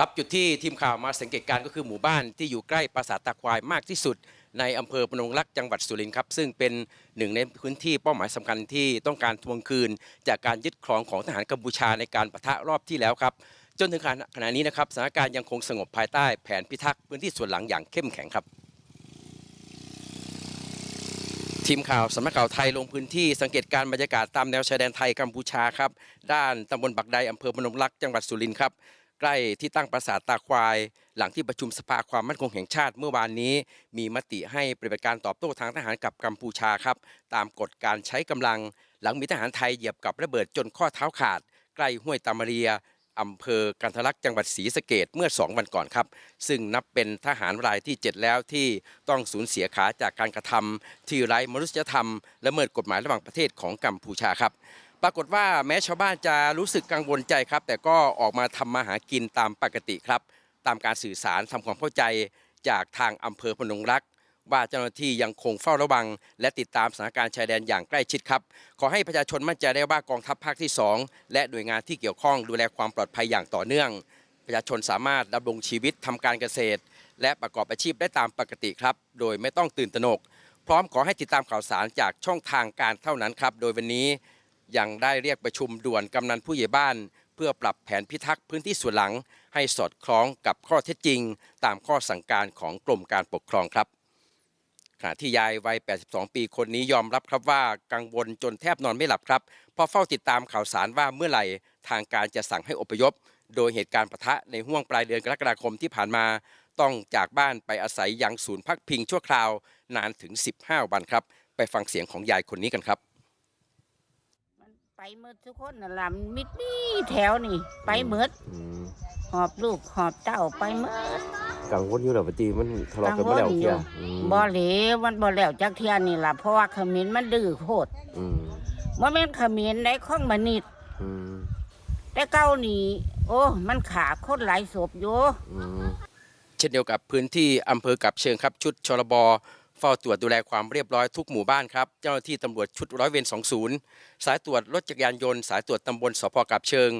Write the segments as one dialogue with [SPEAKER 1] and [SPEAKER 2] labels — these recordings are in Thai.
[SPEAKER 1] ครับจุดที่ทีมข่าวมาสังเกตการก็คือหมู่บ้านที่อยู่ใกล้ปราสาทตาควายมากที่สุด ในอำเภอพนงรักจังหวัดสุรินทร์ครับซึ่งเป็นหนึ่งในพื้นที่เป้าหมายสำคัญที่ต้องการทวงคืน จากการยึดครองของทหารกัมพูชาในการปะทะรอบที่แล้วครับ จนถึงขณะนี้นะครับสถานการณ์ยังคงสงบภายใต้แผนพิทักษ์พื้นที่ส่วนหลังอย่างเข้มแข็งครับ ทีมข่าวสำนักข่าวไทยลงพื้นที่สังเกตการณ์บรรยากาศตามแนวชายแดนไทยกัมพูชาครับด้านตำบลบักใดอำเภอพนมรักจังหวัดสุรินทร์ครับ ใกล้ที่ตั้งปราสาทตาควาย หลังที่ประชุมสภาความมั่นคงแห่งชาติเมื่อวานนี้ มีมติให้ปฏิบัติการตอบโต้ทางทหารกับกัมพูชาครับ ตามกฎการใช้กำลัง หลังมีทหารไทยเหยียบกับระเบิดจนข้อเท้าขาด ใกล้ห้วยตามาเรียอำเภอกันทะลักจังหวัดศรีสะเกดเมื่อ 2 วันก่อนครับ ซึ่งนับเป็นทหารรายที่ 7 แล้วที่ต้องสูญเสียขาจากการกระทำที่ไร้มนุษยธรรมและเมิดกฎหมายระหว่างประเทศของกัมพูชาครับ ปรากฏว่าแม้ชาวบ้านจะรู้สึกกังวลใจครับ แต่ก็ออกมาทำมาหากินตามปกติครับ ตามการสื่อสารทำความเข้าใจจากทางอำเภอพนงรักว่าเจ้าหน้าที่ยังคงเฝ้าระวัง และติดตามสถานการณ์ชายแดนอย่างใกล้ชิดครับ ขอให้ประชาชนมั่นใจได้ว่ากองทัพภาคที่ 2 และหน่วยงานที่เกี่ยวข้องดูแลความปลอดภัยอย่างต่อเนื่อง ประชาชนสามารถดำรงชีวิตทำการเกษตร และประกอบอาชีพได้ตามปกติครับ โดยไม่ต้องตื่นตระหนก พร้อมขอให้ติดตามข่าวสารจากช่องทางการเท่านั้นครับ โดยวันนี้ ยังได้เรียกประชุมด่วนกำนันผู้ใหญ่บ้าน เพื่อปรับแผนพิทักษ์พื้นที่ส่วนหลัง ให้สอดคล้องกับข้อเท็จจริง ตามข้อสั่งการของกรมการปกครองครับขณะที่ยายวัย 82 ปีคนนี้ยอมรับครับว่ากังวลจนแทบนอนไม่หลับครับ เพราะเฝ้าติดตามข่าวสารว่าเมื่อไหร่ทางการจะสั่งให้อพยพ โดยเหตุการณ์ปะทะในห่วงปลายเดือนกรกฎาคมที่ผ่านมา ต้องจากบ้านไปอาศัยยังศูนย์พักพิงชั่วคราว นานถึง 15 วันครับ ไปฟังเสียงของยายคนนี้กันครับ
[SPEAKER 2] ไปหมืดทุกคนน่ะล่ะมันมิดมีแถวนี่ ไปหมืด
[SPEAKER 3] อืม
[SPEAKER 2] หอบลูกหอบเต้าไปหมืด
[SPEAKER 3] กังวลอยู่แล้วปฏิมันทะเลาะกันมาแล้วเที่ยอืม
[SPEAKER 2] บ่เหลวมันบ่แล้วจักเที่ยนี่ล่ะเพราะว่าเขมิ้นมันดื้อโพด
[SPEAKER 3] อืม
[SPEAKER 2] บ่แม่นเขมิ้นได้ของมนิด
[SPEAKER 3] อืม
[SPEAKER 2] แต่เก้านี่โอ้มันขาคนหลายศพอยู่
[SPEAKER 3] อืม
[SPEAKER 1] เช่นเดียวกับพื้นที่อำเภอกับเชิงครับชุดชลบ เฝ้าตรวจดูแลความเรียบร้อยทุกหมู่บ้านครับ เจ้าหน้าที่ตำรวจชุดร้อยเวร20 สายตรวจรถจักรยานยนต์ สายตรวจตำบลสพกับเชิง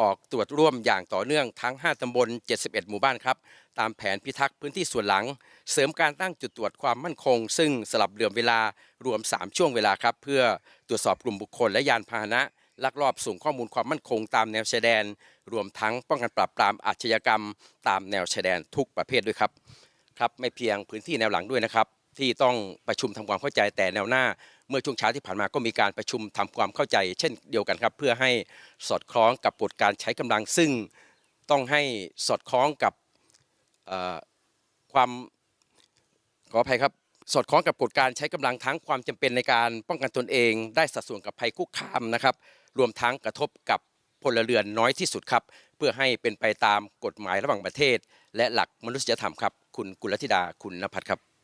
[SPEAKER 1] ออกตรวจร่วมอย่างต่อเนื่องทั้ง 5 ตำบล 71 หมู่บ้านครับ ตามแผนพิทักษ์พื้นที่ส่วนหลัง เสริมการตั้งจุดตรวจความมั่นคง ซึ่งสลับเหลื่อมเวลารวม 3 ช่วงเวลาครับ เพื่อตรวจสอบกลุ่มบุคคลและยานพาหนะลักลอบส่งข้อมูลความมั่นคงตามแนวชายแดน รวมทั้งป้องกันปราบปรามอาชญากรรม ตามแนวชายแดนทุกประเภทด้วยครับ ครับไม่เพียงพื้นที่แนวหลังด้วยนะครับ ที่ต้องประชุมทำความเข้าใจแต่แนวหน้า เมื่อช่วงเช้าที่ผ่านมาก็มีการประชุมทำความเข้าใจ เช่นเดียวกันครับ เพื่อให้สอดคล้องกับกฎการใช้กำลัง ซึ่งต้องให้สอดคล้องกับความขออภัยครับสอดคล้องกับกฎการใช้กำลังทั้งความจำเป็นในการป้องกันตนเอง ได้สัดส่วนกับภัยคุกคามนะครับ รวมทั้งกระทบกับพลเรือนน้อยที่สุดครับ เพื่อให้เป็นไปตามกฎหมายระหว่างประเทศ และหลักมนุษยธรรมครับ คุณกุลธิดาคุณนภัทรครับ